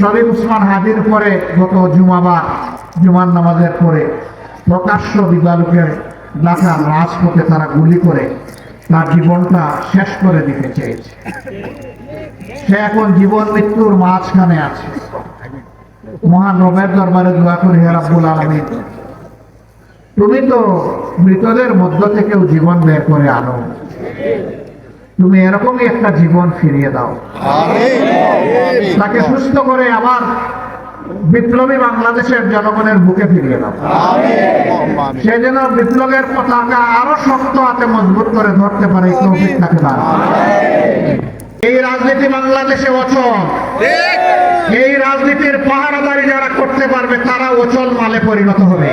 সালিম উসমান হাদির পরে গত জুমাবার জুমার নামাজের পরে প্রকাশ্য বিদ্যালয়ের ঢাকার রাজপথে তারা গুলি করে তার জীবনটা শেষ করে দিতে চেয়েছে। সে এখন জীবন মৃত্যুর মাঝখানে আছে। মহান রবের দরবারে দোয়া করি হে রাব্বুল আলামিন। তুমি তো মৃতদের মধ্য থেকেও জীবন বের করে আনো। তুমি এরকমই একটা জীবন ফিরিয়ে দাও। তাকে সুস্থ করে আবার বিপ্লবী বাংলাদেশের জনগণের বুকে ফিরিয়ে দাও। সে যেন বিপ্লবের পতাকা আরও শক্ত হাতে মজবুত করে ধরতে পারে তৌফিক তাকে এই রাজনীতি বাংলাদেশে অচল। এই রাজনীতির পাহারাদারি যারা করতে পারবে তারা অচল মালে পরিণত হবে।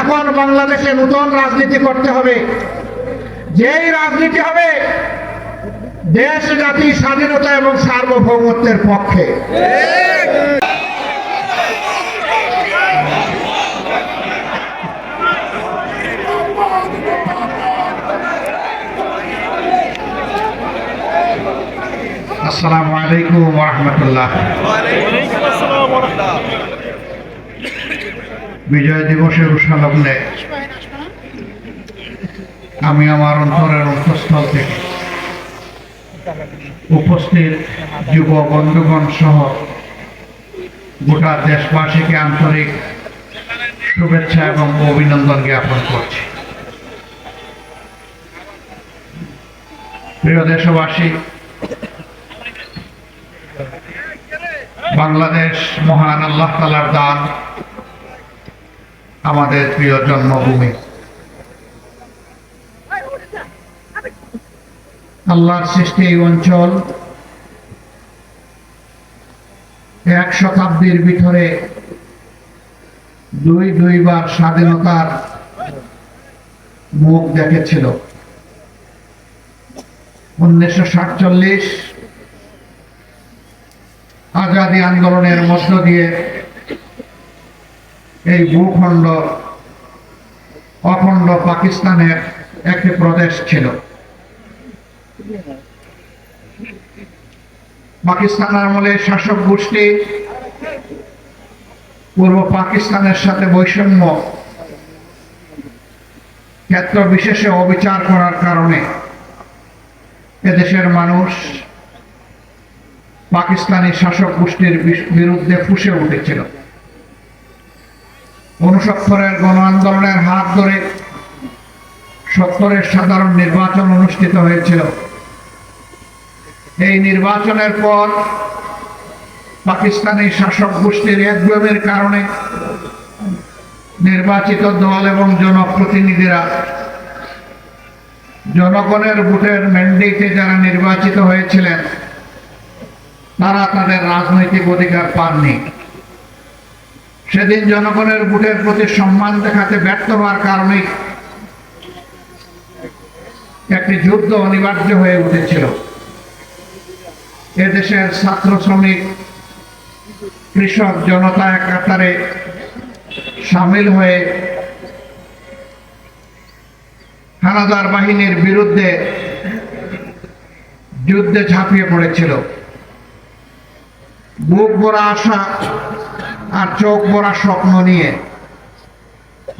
এখন বাংলাদেশে নতুন রাজনীতি করতে হবে। যেই রাজনীতি হবে দেশ জাতি স্বাধীনতা এবং সার্বভৌমত্বের পক্ষে। আসসালামু আলাইকুম রহমতুল্লাহ। বিজয় দিবসের উপলক্ষে আমি আমার অন্তরের অন্তঃস্থল থেকে উপস্থিত যুব বন্ধুগণ সহ গোটা দেশবাসীকে আন্তরিক শুভেচ্ছা এবং অভিনন্দন জ্ঞাপন করছি। প্রিয় দেশবাসী, বাংলাদেশ মহান আল্লাহ তালার দান আমাদের প্রিয় জন্মভূমি। আল্লাহর সৃষ্টি এই অঞ্চল এক শতাব্দীর ভিতরে দুই দুইবার স্বাধীনতার মুখ দেখেছিল। উনিশশো সাতচল্লিশ আজাদি আন্দোলনের মধ্য দিয়ে এই ভূখণ্ড অখণ্ড পাকিস্তানের একটি প্রদেশ ছিল। পাকিস্তান আমলে শাসক গোষ্ঠী পূর্ব পাকিস্তানের সাথে বৈষম্য ক্ষেত্র বিশেষে অবিচার করার কারণে এদেশের মানুষ পাকিস্তানি শাসক গোষ্ঠীর বিরুদ্ধে ফুসে উঠেছিল। উনসত্তরের গণ আন্দোলনের হাত ধরে সত্তরের সাধারণ নির্বাচন অনুষ্ঠিত হয়েছিল। এই নির্বাচনের পর পাকিস্তানি শাসক গোষ্ঠীর একগুমের কারণে নির্বাচিত দল এবং জনপ্রতিনিধিরা জনগণের ভোটের ম্যান্ডেটে যারা নির্বাচিত হয়েছিলেন, তারা তাদের রাজনৈতিক অধিকার পাননি। সেদিন জনগণের ভোটের প্রতি সম্মান দেখাতে ব্যর্থ হওয়ার কারণে একটি যুদ্ধ অনিবার্য হয়ে উঠেছিল। এদেশের ছাত্র শ্রমিক, কৃষক জনতা এক কাতারে সামিল হয়ে হানাদার বাহিনীর বিরুদ্ধে যুদ্ধে ঝাঁপিয়ে পড়েছিল। বুক ভরা আশা আর চোখ ভরা স্বপ্ন নিয়ে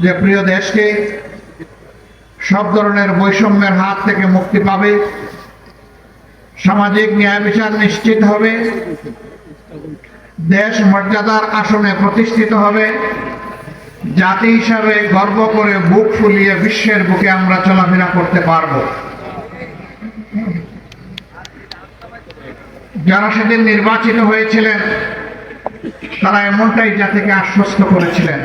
যে প্রিয় দেশকে সব ধরনের বৈষম্যের হাত থেকে মুক্তি পাবে সামাজিক ন্যায় বিচার নিশ্চিত হবে। দেশ মর্যাদার আসনে প্রতিষ্ঠিত হবে। জাতি হিসাবে গর্ব করে বুক ফুলিয়ে বিশ্বের বুকে আমরা চলাফেরা করতে পারব। যারা সেদিন নির্বাচিত হয়েছিলেন, তারা এমনটাই জাতিকে আশ্বস্ত করেছিলেন।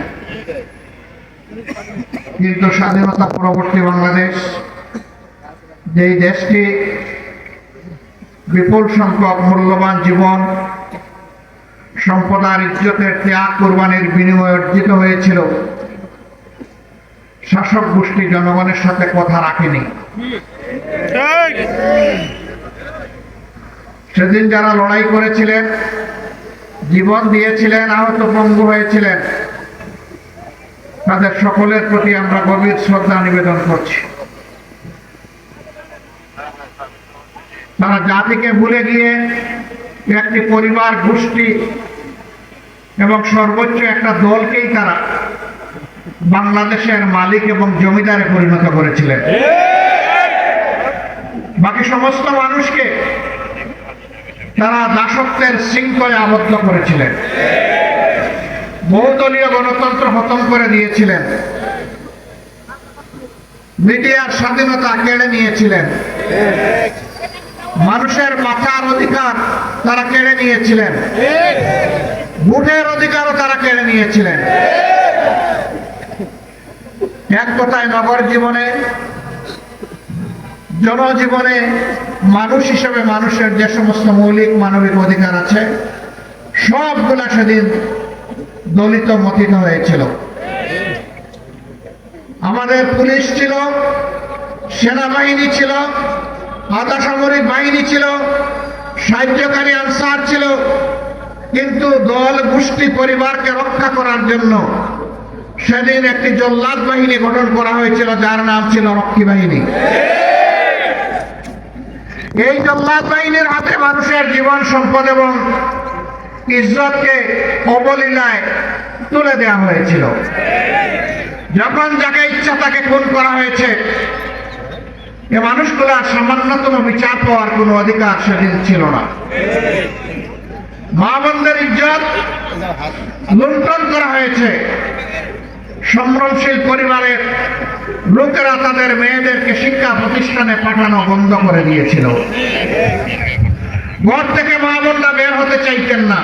কিন্তু স্বাধীনতা পরবর্তী বাংলাদেশ, যেই দেশটি বিপুল সংখ্যক মূল্যবান জীবন, সম্পদ আর ইজ্জতের ত্যাগ কোরবানির বিনিময়ে অর্জিত হয়েছিল। শাসক গোষ্ঠী জনগণের সাথে কথা রাখেনি। সেদিন যারা লড়াই করেছিলেন, জীবন দিয়েছিলেন, আহত পঙ্গু হয়েছিলেন, তাদের সকলের প্রতি আমরা গভীর শ্রদ্ধা নিবেদন করছি। তারা জাতিকে ভুলে গিয়ে একটি পরিবার গোষ্ঠী এবং সর্বোচ্চ একটা দলকেই তারা বাংলাদেশের মালিক এবং জমিদারে পরিণত করেছিলেন। বাকি সমস্ত মানুষকে তারা দাসত্বের শৃঙ্খলে আবদ্ধ করেছিলেন। বহুদলীয় গণতন্ত্র খতম করে দিয়েছিলেন। মিডিয়ার স্বাধীনতা কেড়ে নিয়েছিলেন। মানুষের বাঁচার অধিকার তারা কেড়ে নিয়েছিলেন। ভোটের অধিকারও তারা কেড়ে নিয়েছিলেন। এক কথায় নগর জীবনে, জনজীবনে মানুষ হিসেবে মানুষের যে সমস্ত মৌলিক মানবিক অধিকার আছে, সবগুলা সেদিন দলিত মতিত হয়েছিল। আমাদের পুলিশ ছিল, সেনাবাহিনী ছিল আধা সামরিক বাহিনী ছিল, সাহায্যকারী আনসার ছিল, কিন্তু দল গোষ্ঠী পরিবারকে রক্ষা করার জন্য সেদিন একটি জল্লাদ বাহিনী গঠন করা হয়েছিল, যার নাম ছিল রক্ষী বাহিনী। এই জল্লাদ বাহিনীর হাতে মানুষের জীবন, সম্পদ এবং ইজ্জতকে অবলীলায় তুলে দেওয়া হয়েছিল। যখন যাকে ইচ্ছা তাকে খুন করা হয়েছে এ মানুষগুলা সামান্যতম বিচার পাওয়ার কোনো অধিকার সেদিন ছিল না। মা বোনদের ইজ্জত লুণ্ঠন করা হয়েছে। সম্ভ্রমশীল পরিবারের লোকেরা তাদের মেয়েদেরকে শিক্ষা প্রতিষ্ঠানে পাঠানো বন্ধ করে দিয়েছিল। ঘর থেকে মা বোনরা বের হতে চাইতেন না।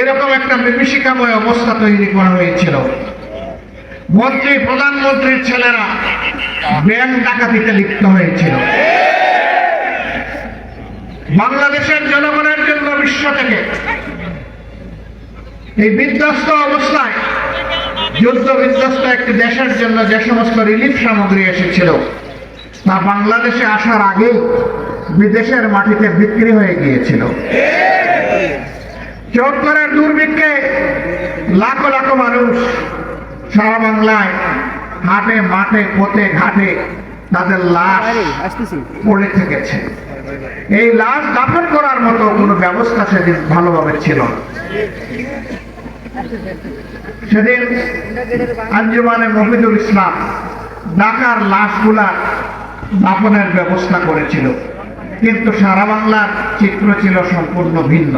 এরকম একটা বিভীষিকাময় অবস্থা তৈরি করা হয়েছিল। মন্ত্রী, প্রধানমন্ত্রীর ছেলেরা ব্যাংক ডাকাতিতে লিপ্ত হয়েছিল। বাংলাদেশের জনগণের জন্য বিশ্ব থেকে এই বিধ্বস্ত অবস্থায় যুদ্ধ বিধ্বস্ত একটি দেশের জন্য যে সমস্ত রিলিফ সামগ্রী এসেছিল, তা বাংলাদেশে আসার আগে বিদেশের মাটিতে বিক্রি হয়ে গিয়েছিল। চৌদ্দরের দুর্ভিক্ষে লাখো লাখো মানুষ সারা বাংলায় হাটে মাঠে পথে ঘাটে তাদের লাশ পড়ে থেকেছে। এই লাশ দাফন করার মতো কোনো ব্যবস্থা সেদিন ভালোভাবে ছিল সেদিন আঞ্জুমানে মহিদুল ইসলাম ঢাকার লাশগুলা দাফনের ব্যবস্থা করেছিল। কিন্তু সারা বাংলার চিত্র ছিল সম্পূর্ণ ভিন্ন।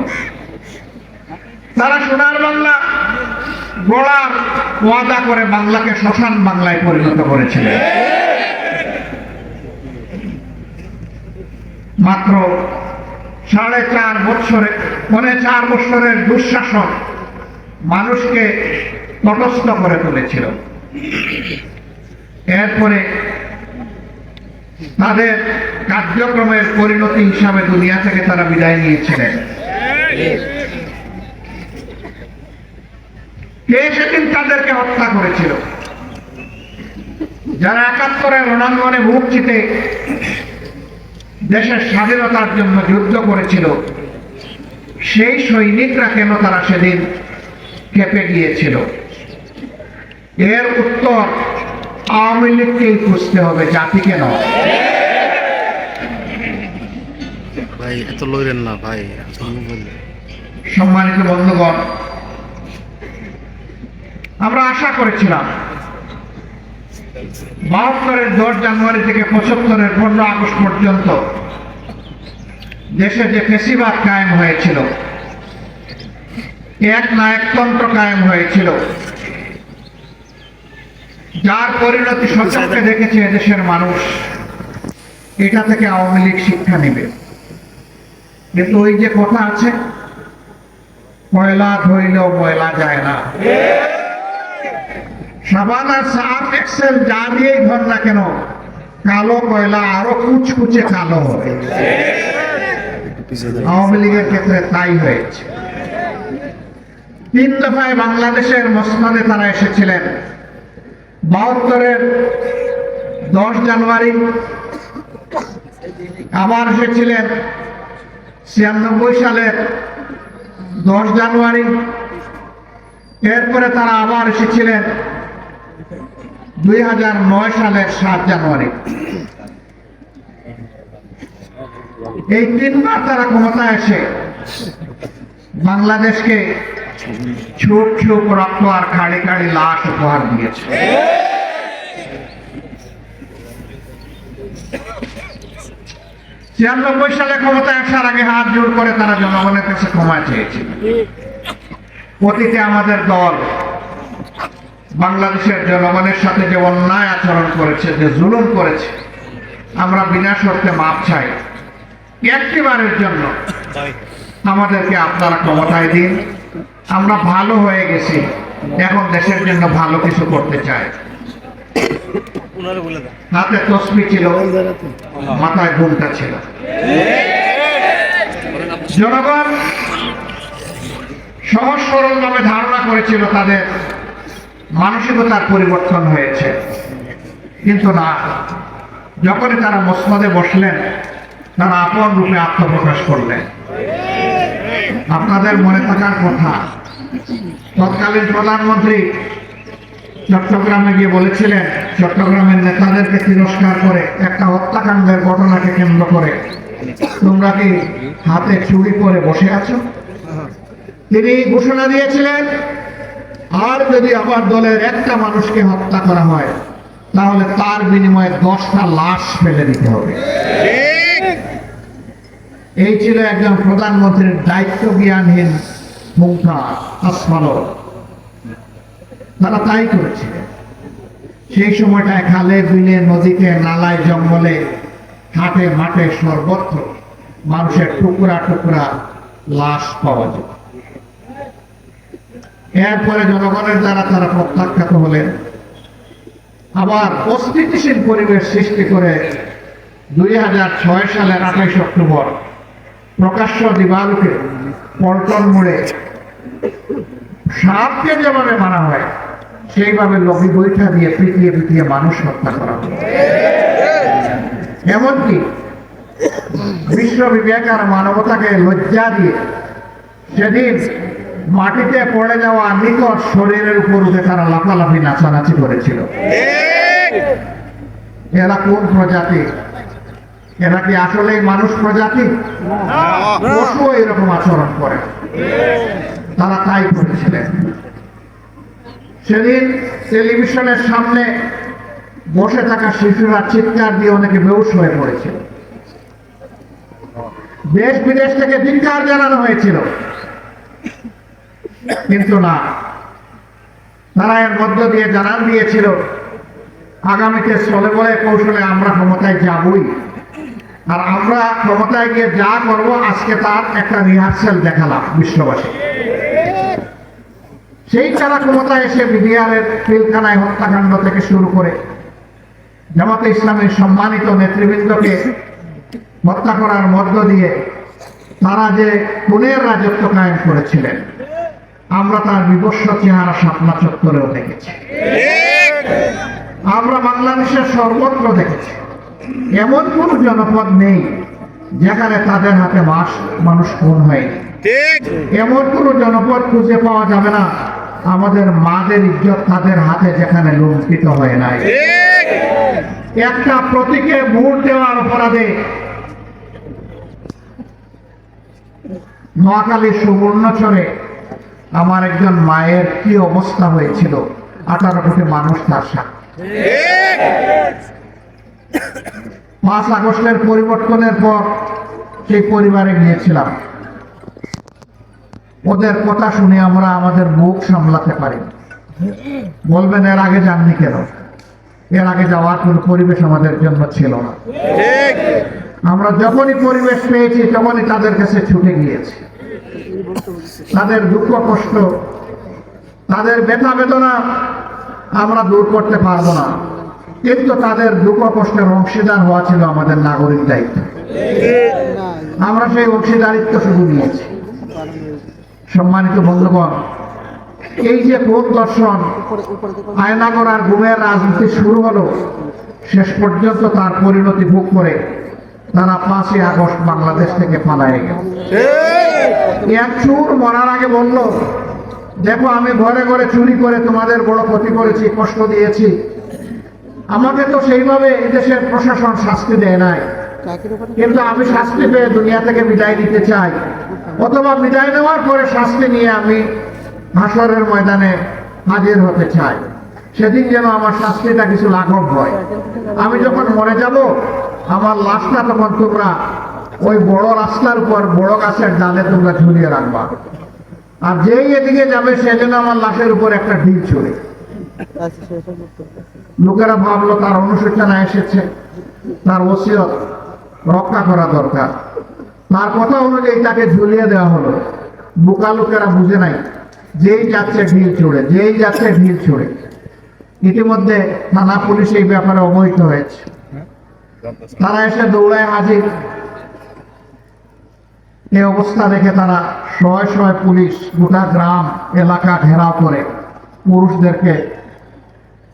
তারা সোনার বাংলা গড়ার ওয়াদা করে বাংলাকে শ্মশান বাংলায় পরিণত করেছিলেন। মাত্র সাড়ে চার বছরে মানে চার বছরের দুঃশাসন মানুষকে তটস্থ করে তুলেছিল। এরপরে তাদের কার্যক্রমের পরিণতি হিসাবে দুনিয়া থেকে তারা বিদায় নিয়েছিলেন। কে সেদিন তাদেরকে হত্যা করেছিল? যারা একাত্তরের রণাঙ্গনে চিতে দেশের স্বাধীনতার জন্য যুদ্ধ করেছিল সেই সৈনিকরা কেন তারা সেদিন খেপে গিয়েছিল? এর উত্তর আওয়ামী লীগকেই খুঁজতে হবে জাতিকে নয়। ভাই এত লইরেন না ভাই সম্মানিত বন্ধুগণ আমরা আশা করেছিলাম। বাহাত্তরের দশ জানুয়ারি থেকে পঁচাত্তরের পনেরো আগস্ট পর্যন্ত দেশে যে ফেসিবাদ কায়েম হয়েছিল এক নায়কতন্ত্র কায়েম হয়েছিল, যার পরিণতি সচক্ষে দেখেছে দেশের মানুষ, এটা থেকে আওয়ামী লীগ শিক্ষা নেবে। কিন্তু ওই যে কথা আছে, ময়লা ধইলেও ময়লা যায় না। সাবান সার্ফ এক্সেল যা দিয়েই ধর না কেন? কালো কয়লা আরও কুচকুচে কালো হবে আওয়ামী লীগের ক্ষেত্রে তাই হয়েছে। তিন দফায় বাংলাদেশের মসনদে তারা এসেছিলেন। বাহাত্তরের দশ জানুয়ারি আবার এসেছিলেন। ছিয়ানব্বই সালের দশ জানুয়ারি। এরপরে তারা আবার এসেছিলেন। দুই হাজার নয় সালের সাত জানুয়ারি। এই তিনবার তারা ক্ষমতায় এসে বাংলাদেশকে ছুপ ছুপ রক্ত আর খাড়ি খাড়ি লাশ উপহার দিয়েছে। ছিয়ানব্বই সালে ক্ষমতায় আসার আগে হাত জোর করে তারা জনগণের কাছে ক্ষমা চেয়েছিল। অতীতে আমাদের দল বাংলাদেশের জনগণের সাথে যে অন্যায় আচরণ করেছে, যে জুলুম করেছে, আমরা বিনা শর্তে মাপ চাই। একটিবারের জন্য আমাদেরকে আপনারা ক্ষমতায় দিন। আমরা ভালো হয়ে গেছি, এখন দেশের জন্য ভালো কিছু করতে চাই। হাতে তসবি ছিল, মাথায় ঘুমটা ছিল। জনগণ সহজ সরল ধারণা করেছিল তাদের মানসিকতার পরিবর্তন হয়েছে। কিন্তু না, যখনই তারা মসনদে বসলেন, তারা আপন রূপে আত্মপ্রকাশ করলেন। আপনাদের মনে থাকার কথা, তৎকালীন প্রধানমন্ত্রী চট্টগ্রামে গিয়ে বলেছিলেন, চট্টগ্রামের নেতাদেরকে তিরস্কার করে একটা হত্যাকাণ্ডের ঘটনাকে কেন্দ্র করে তোমরা কি হাতে চুরি করে বসে আছো? তিনি ঘোষণা দিয়েছিলেন আর যদি আমার দলের একটা মানুষকে হত্যা করা হয় তাহলে তার বিনিময়ে দশটা লাশ ফেলে দিতে হবে। এই ছিল একজন প্রধানমন্ত্রীর দায়িত্ব জ্ঞানহীন মুখা আসমানো তারা তাই করেছিলেন সেই সময়টায় খালে বিলে নদীতে নালায় জঙ্গলে হাটে মাঠে সর্বত্র মানুষের টুকরা টুকরা লাশ পাওয়া যেত। এরপরে জনগণের দ্বারা তারা প্রত্যাখ্যাত হলেন। আবার অস্থিতিশীল পরিবেশ সৃষ্টি করে দুই হাজার ছয় সালের আঠাইশ অক্টোবর প্রকাশ্য দিবালুকে পল্টন মোড়ে সাপকে যেভাবে মারা হয়, সেইভাবে লবি বৈঠা দিয়ে পিটিয়ে পিটিয়ে মানুষ হত্যা করা হয়। এমনকি বিশ্ব বিবেক আর মানবতাকে লজ্জা দিয়ে সেদিন মাটিতে পড়ে যাওয়া নিকট শরীরের উপর উঠে তারা লাফালাফি নাচানাচি করেছিল। এরা কোন প্রজাতি? এরা কি আসলেই মানুষ প্রজাতি? পশু এরকম আচরণ করে। তারা তাই করেছিলেন। সেদিন টেলিভিশনের সামনে বসে থাকা শিশুরা চিৎকার দিয়ে অনেকে বেউস হয়ে পড়েছিল। দেশ বিদেশ থেকে ধিক্কার জানানো হয়েছিল। কিন্তু না। তারা এর মধ্য দিয়ে জানান দিয়েছিল, আগামীতে চলে বলে কৌশলে আমরা ক্ষমতায় যাবই। আর আমরা ক্ষমতায় গিয়ে যা করব, আজকে তার একটা রিহার্সাল দেখালাম বিশ্ববাসী সেই তারা ক্ষমতায় এসে বিডিআরের পিলখানায় হত্যাকাণ্ড থেকে শুরু করে জামাতে ইসলামের সম্মানিত নেতৃবৃন্দকে হত্যা করার মধ্য দিয়ে তারা যে খুনের রাজত্ব কায়েম করেছিলেন। আমরা তার বিবস্ব চেহারা সাপনা চত্বরেও দেখেছি। আমরা বাংলাদেশের সর্বত্র দেখেছি। এমন কোন জনপদ নেই যেখানে তাদের হাতে মাস মানুষ খুন হয়নি। এমন কোন জনপদ খুঁজে পাওয়া যাবে না। আমাদের মাদের ইজ্জত তাদের হাতে যেখানে লুণ্ঠিত হয় নাই। একটা প্রতীকে ভোট দেওয়ার অপরাধে নোয়াখালীর সুবর্ণচরে আমার একজন মায়ের কি অবস্থা হয়েছিল? আঠারো কোটি মানুষ তার পাঁচ আগস্টের পরিবর্তনের পর সেই পরিবারে গিয়েছিলাম। ওদের কথা শুনে আমরা আমাদের মুখ সামলাতে পারি। বলবেন, এর আগে যাননি কেন? এর আগে যাওয়ার কোনো পরিবেশ আমাদের জন্য ছিল না। আমরা যখনই পরিবেশ পেয়েছি, তখনই তাদের কাছে ছুটে গিয়েছি। তাদের দুঃখ কষ্ট তাদের ব্যথা বেদনা আমরা দূর করতে পারব না। কিন্তু তাদের দুঃখ কষ্টের অংশীদার হওয়া ছিল আমাদের নাগরিক দায়িত্ব। আমরা সেই অংশীদারিত্ব শুধু নিয়েছি। সম্মানিত বন্ধুগণ এই যে কোন দর্শন আয়নাগর আর গুমের রাজনীতি শুরু হলো শেষ পর্যন্ত তার পরিণতি ভোগ করে তারা পাঁচই আগস্ট বাংলাদেশ থেকে পালায় গেল। এক চুর মরার আগে বলল, দেখো, আমি ঘরে ঘরে চুরি করে তোমাদের বড় ক্ষতি করেছি, কষ্ট দিয়েছি। আমাকে তো সেইভাবে এদেশের প্রশাসন শাস্তি দেয় নাই। কিন্তু আমি শাস্তি পেয়ে দুনিয়া থেকে বিদায় নিতে চাই। অথবা বিদায় নেওয়ার পরে শাস্তি নিয়ে আমি হাসরের ময়দানে হাজির হতে চাই। সেদিন যেন আমার শাস্তিটা কিছু লাঘব হয়। আমি যখন মরে যাব, আমার লাশটা তখন তোমরা ওই বড় রাস্তার উপর বড় গাছের ডালে তোমরা ঝুলিয়ে রাখবা। আর যেই এদিকে যাবে, সে যেন আমার লাশের উপর একটা ঢিল ছড়ে। লোকেরা ভাবলো, তার অনুশোচনা এসেছে। তার ওসিয়ত রক্ষা করা দরকার। তার কথা অনুযায়ী তাকে ঝুলিয়ে দেওয়া হলো। বোকা লোকেরা বুঝে নাই, যেই যাচ্ছে ঢিল ছুড়ে, যেই যাচ্ছে ঢিল ছুড়ে। ইতিমধ্যে থানা পুলিশ এই ব্যাপারে অবহিত হয়েছে। তারা এসে দৌড়ায় হাজির। এই অবস্থা দেখে তারা শয়ে শয়ে পুলিশ, গোটা গ্রাম, এলাকা ঘেরাও করে পুরুষদেরকে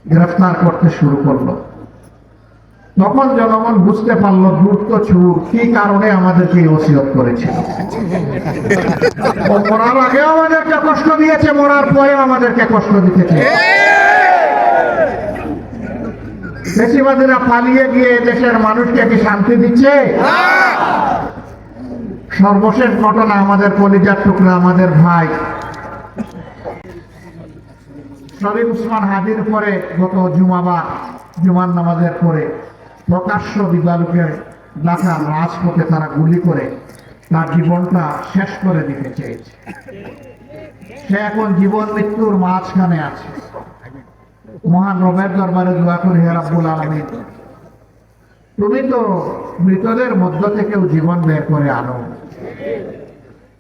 গ্রেফতার করতে শুরু করল। তখন জনগণ বুঝতে পারল দ্রুত চুর কি কারণে আমাদেরকে এই ওসিয়ত করেছিল। মরার আগেও আমাদেরকে কষ্ট দিয়েছে, মরার পরেও আমাদেরকে কষ্ট দিতেছে। বেশিবাদীরা পালিয়ে গিয়ে দেশের মানুষকে কি শান্তি দিচ্ছে? সর্বশেষ ঘটনা আমাদের কলিজার টুকরা, আমাদের ভাই। শরীফ উসমান হাদির পরে, গত জুমাবা জুমার নামাজের পরে প্রকাশ্য বিদ্যালয়ের ঢাকার রাজপথে তারা গুলি করে তার জীবনটা শেষ করে দিতে চেয়েছে। সে এখন জীবন মৃত্যুর মাঝখানে আছে। মহান রবের দরবারে দোয়া করি, হে রাব্বুল আলামিন। তুমি তো মৃতদের মধ্য থেকেও জীবন বের করে আনো।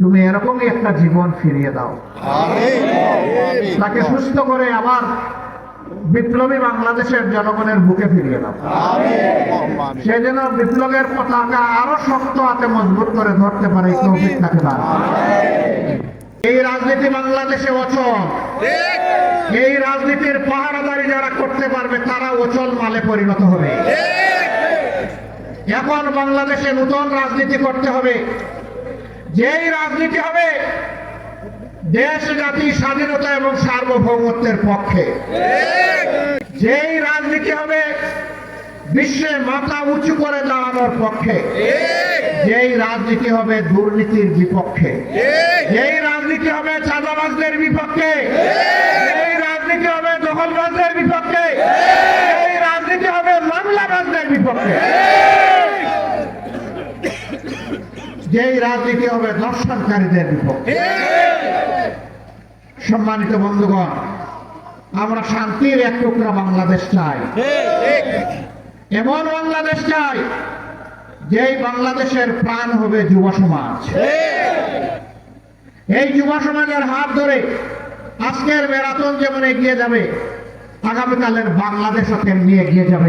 তুমি এরকমই একটা জীবন ফিরিয়ে দাও। তাকে সুস্থ করে আবার বিপ্লবী বাংলাদেশের জনগণের বুকে ফিরিয়ে দাও। সে যেন বিপ্লবের পতাকা আরও শক্ত হাতে মজবুত করে ধরতে পারে এই তৌফিক তাকে দাও। এই রাজনীতি বাংলাদেশে অচল। এই রাজনীতির পাহারাদারি যারা করতে পারবে তারা অচল মালে পরিণত হবে। এখন বাংলাদেশে নতুন রাজনীতি করতে হবে। যেই রাজনীতি হবে, দেশ, জাতি, স্বাধীনতা এবং সার্বভৌমত্বের পক্ষে। যেই রাজনীতি হবে, বিশ্বে মাথা উঁচু করে দাঁড়ানোর পক্ষে। যেই রাজনীতি হবে, দুর্নীতির বিপক্ষে। যেই রাজনীতি হবে, চাঁদাবাজদের বিপক্ষে। যেই রাজনীতি হবে, দখলবাজদের বিপক্ষে। এই রাজনীতি হবে, মামলাবাজদের বিপক্ষে। যেই রাজনীতি হবে দর্শনকারীদের বিপক্ষে। সম্মানিত বন্ধুগণ, আমরা শান্তির এক টুকরা বাংলাদেশ চাই। এমন বাংলাদেশ চাই, যেই বাংলাদেশের প্রাণ হবে যুব সমাজ। এই যুব সমাজের হাত ধরে আজকের ম্যারাথন যেমন এগিয়ে যাবে, আগামীকালের বাংলাদেশও তেমনি এগিয়ে যাবে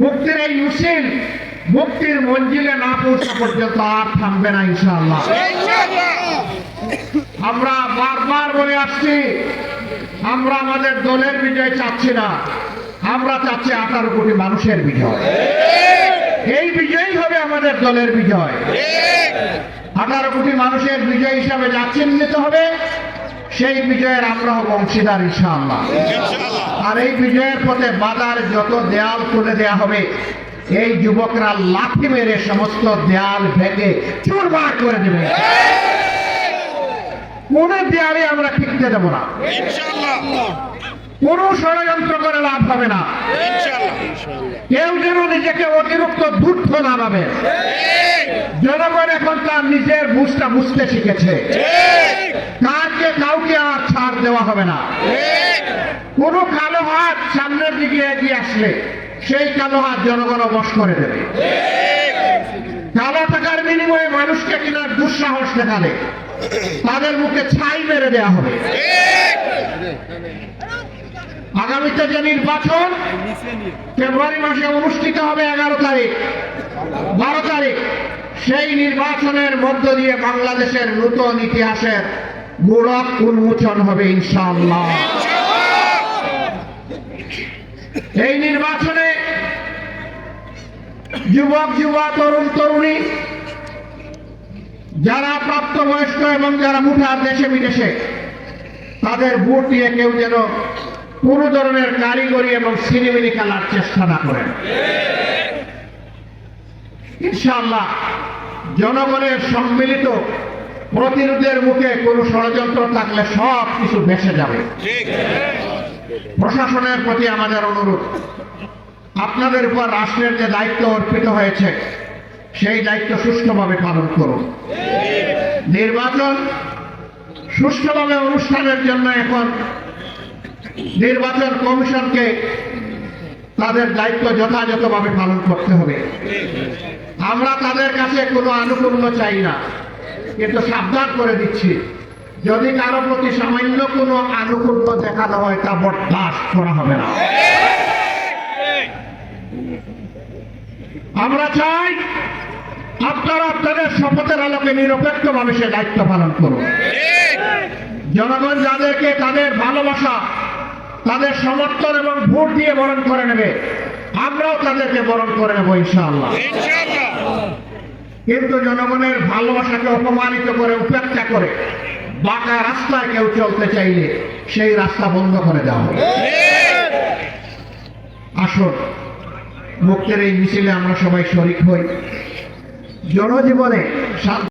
মুক্তির এই মিছিল মুক্তির মঞ্জিলে না পৌঁছা পর্যন্ত আর থামবে না ইনশাআল্লাহ। আমরা বারবার বলে আসছি, আমরা আমাদের দলের বিজয় চাচ্ছি না, আমরা চাচ্ছি আঠারো কোটি মানুষের বিজয়। এই বিজয়ই হবে আমাদের দলের বিজয়। আঠারো কোটি মানুষের বিজয় হিসাবে যা চিহ্নিত হবে, সেই বিজয়ের আমরা হব অংশীদার ইনশাআল্লাহ। আর এই বিজয়ের পথে বাজার যত দেয়াল তুলে দেয়া হবে এই যুবকরা লাঠি মেরে সমস্ত দেয়াল ভেঙে চুরমার করে দেবে। কোন দেয়ালে আমরা টিকতে দেব না। কোন ষড়যন্ত্র করে লাভ হবে না। কেউ যেন নিজেকে অতিরিক্ত দুঃখ না ভাবে জনগণ এখন তার নিজের বুঝটা বুঝতে শিখেছে। কারকে কাউকে আর ছাড় দেওয়া হবে না। কোন কালো হাত সামনের দিকে এগিয়ে আসলে সেই কালো হাত জনগণ বশ করে দেবে। কালো টাকার বিনিময়ে মানুষকে কিনার দুঃসাহস দেখালে তাদের মুখে ছাই মেরে দেওয়া হবে। আগামীতে যে নির্বাচন, ফেব্রুয়ারি মাসে অনুষ্ঠিত হবে এগারো তারিখ, বারো তারিখ। সেই নির্বাচনের মধ্য দিয়ে বাংলাদেশের নূতন ইতিহাসের মূলক উন্মোচন হবে ইনশাআল্লাহ। এই নির্বাচনে যুবক, যুবা, তরুণ, তরুণী, যারা প্রাপ্তবয়স্ক এবং যারা মুঠার দেশে, বিদেশে, তাদের ভোট দিয়ে কেউ যেন কোন ধরনের কারিগরি এবং সিনেমিনি খেলার চেষ্টা না করেন। ইনশাআল্লাহ জনগণের সম্মিলিত প্রতিরোধের মুখে কোনো ষড়যন্ত্র থাকলে সব কিছু বেসে যাবে। প্রশাসনের প্রতি আমাদের অনুরোধ। আপনাদের উপর রাষ্ট্রের যে দায়িত্ব অর্পিত হয়েছে, সেই দায়িত্ব সুষ্ঠুভাবে পালন করুন। নির্বাচন সুষ্ঠুভাবে অনুষ্ঠানের জন্য এখন নির্বাচন কমিশনকে তাদের দায়িত্ব যথাযথভাবে পালন করতে হবে। আমরা তাদের কাছে কোনো আনুকূল্য চাই না, কিন্তু সাবধান করে দিচ্ছি। যদি কারও প্রতি সামান্য কোনো আনুকূল্য দেখানো হয় তা বরদাস্ত করা হবে না। আমরা চাই আপনারা আপনাদের শপথের আলোকে নিরপেক্ষভাবে সে দায়িত্ব পালন করুন। জনগণ যাদেরকে তাদের ভালোবাসা তাদের সমর্থন এবং ভোট দিয়ে বরণ করে নেবে আমরাও তাদেরকে বরণ করে নেব ইনশাআল্লাহ। কিন্তু জনগণের ভালোবাসাকে অপমানিত করে উপেক্ষা করে বাঁকা রাস্তায় কেউ চলতে চাইলে সেই রাস্তা বন্ধ করে দেওয়া হবে। আসুন, মুক্তের এই মিছিলে আমরা সবাই শরিক হই। জনজীবনে